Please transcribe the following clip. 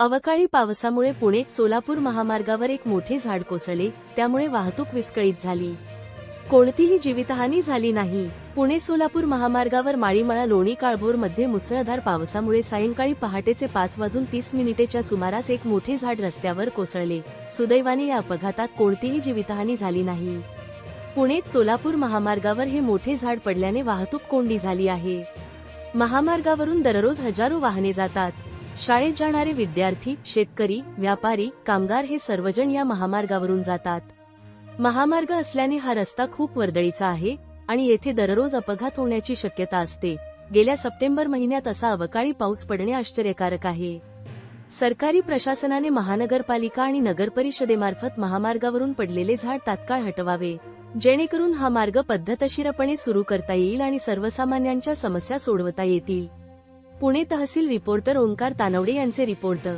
अवकाळी पावसामुळे पुणे सोलापूर महामार्गावर एक मोठे झाड कोसळले त्यामुळे वाहतूक विस्कळीत झाली. कोणतीही जीवितहानी झाली नाही. पुणे सोलापूर महामार्गावर माळीमळा लोणी काळभोरमध्ये मुसळधार पावसामुळे सायंकाळी पहाटेचे पाच वाजून तीस मिनिटेच्या सुमारास एक मोठे झाड रस्त्यावर कोसळले. सुदैवाने या अपघातात कोणतीही जीवितहानी झाली नाही. पुणेत सोलापूर महामार्गावर हे मोठे झाड पडल्याने वाहतूक कोंडी झाली आहे. महामार्गावरून दररोज हजारो वाहने जातात. शाळेत जाणारे विद्यार्थी शेतकरी व्यापारी कामगार हे सर्वजण या महामार्गावरून जातात. महामार्ग असल्याने हा रस्ता खूप वर्दळीचा आहे आणि येथे दररोज अपघात होण्याची शक्यता असते. गेल्या सप्टेंबर महिन्यात असा अवकाळी पाऊस पडणे आश्चर्यकारक आहे. सरकारी प्रशासनाने महानगरपालिका आणि नगरपरिषदेमार्फत महामार्गावरून पडलेले झाड तात्काळ हटवावे. जेणेकरून हा मार्ग पद्धतशीरपणे सुरू करता येईल आणि सर्वसामान्यांच्या समस्या सोडवता येतील. पुणे तहसील रिपोर्टर ओंकार तानवडे यांचे रिपोर्ट.